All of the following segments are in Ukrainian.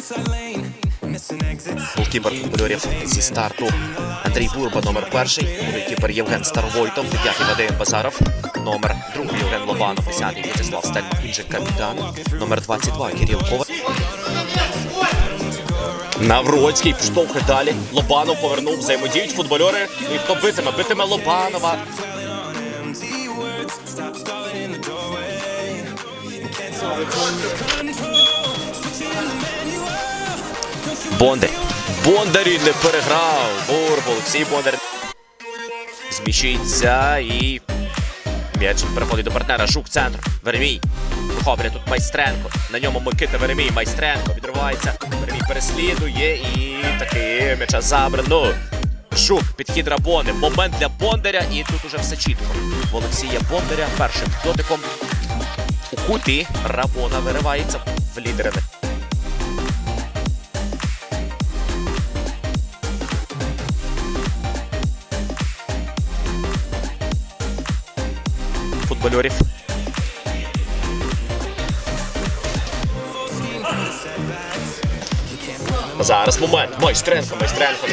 inside lane. Голкіпер футбольорів зі старту Андрій Бурба, номер перший. Голкіпер Євген Старовойтов, дев'ятий Вадим Базаров, номер другий Євген Лобанов, десятий В'ячеслав Стельмах, він капітан, номер 22 Кирил Коваль. Навроцький штовхи далі. Лобанов повернув, взаємодіють футбольори. І хто битиме? Битиме Лобанова. Бондар. Бондарі не переграв. Бурб, Олексій Бондар. Зміщується і м'яч переходить до партнера. Жук центр. Веремій. Вихоплює тут Майстренко. На ньому Микита Веремій. Майстренко відривається. Веремій переслідує і таки м'яча забрано. Жук, підхід Рабони. Момент для Бондаря. І тут уже все чітко. В Олексія Бондаря першим дотиком у куті Рабона виривається в лідери. Футбольорів. Зараз момент. Майстренко, майстренко.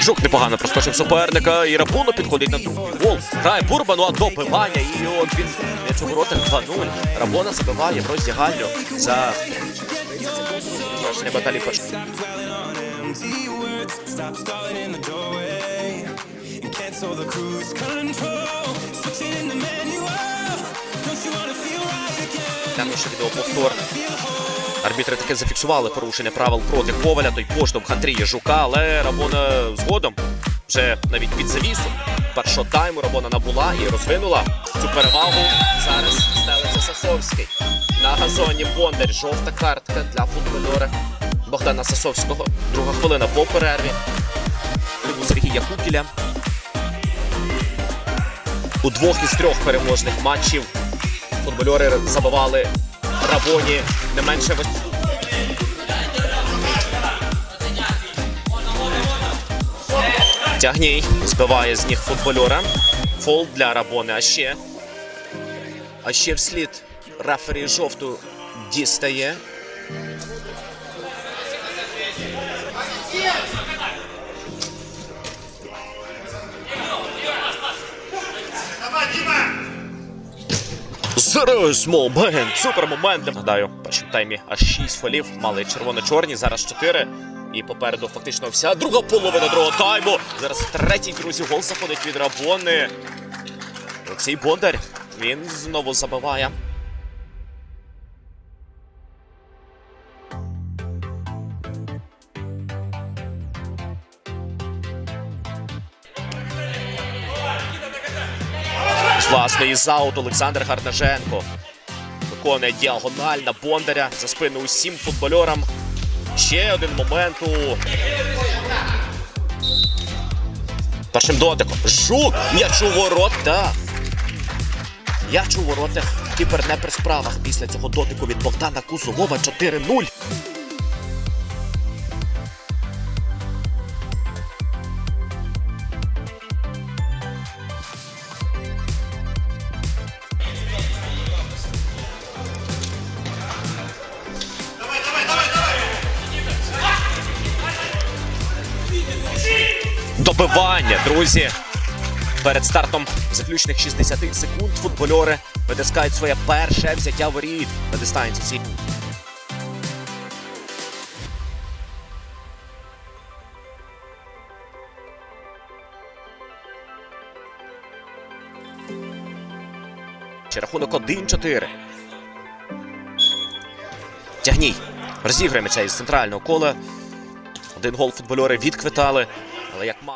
Жук непогано проскочив суперника. І Рапуно підходить на другий гол. Грає Бурбану, а добивання. І от він м'яч у воротах 2-0. Рабона забиває в роздягальню за завершення баталії першого. Cancel the cruise control. Switching in the manual. Don't you wanna feel right again? Там ще відеоповтор. Арбітри таки зафіксували порушення правил проти Коваля, той поштовх Андрія Жука, але Рабона згодом вже навіть під завісу першого тайму Рабона набула і розвинула цю перевагу. Зараз стелиться Сасовський. На газоні Бондар. Жовта картка для футбольора Богдана Сасовського. Друга хвилина по перерві. У Сергія Кукіля. У двох із трьох переможних матчів футбольори забивали Рабоні не менше вось- Тягній збиває з ніг футбольора. Фол для Рабони. А ще. А ще вслід рефері жовту дістає. Зараз момент, супер момент. Нагадаю, в першому таймі аж 6 фолів мали червоно-чорні, зараз 4. І попереду фактично вся друга половина другого тайму. Зараз третій, друзі, гол заходить від Рабони. Олексій Бондар. Він знову забиває. З власної із аут Олександр Гарнаженко виконує діагональ на Бондаря за спину усім футбольорам. Ще один момент у першим дотиком. Жук! М'яч у ворота. М'яч у воротах. Кіпер не при справах після цього дотику від Богдана Кузовова 4-0. Добивання, друзі. Перед стартом заключних 60 секунд футбольори витискають своє перше взяття воріт на дистанції. Чи рахунок 1-4. Тягній. Розігрує м'яча із центрального кола. Один гол футбольори відквитали, але як мало.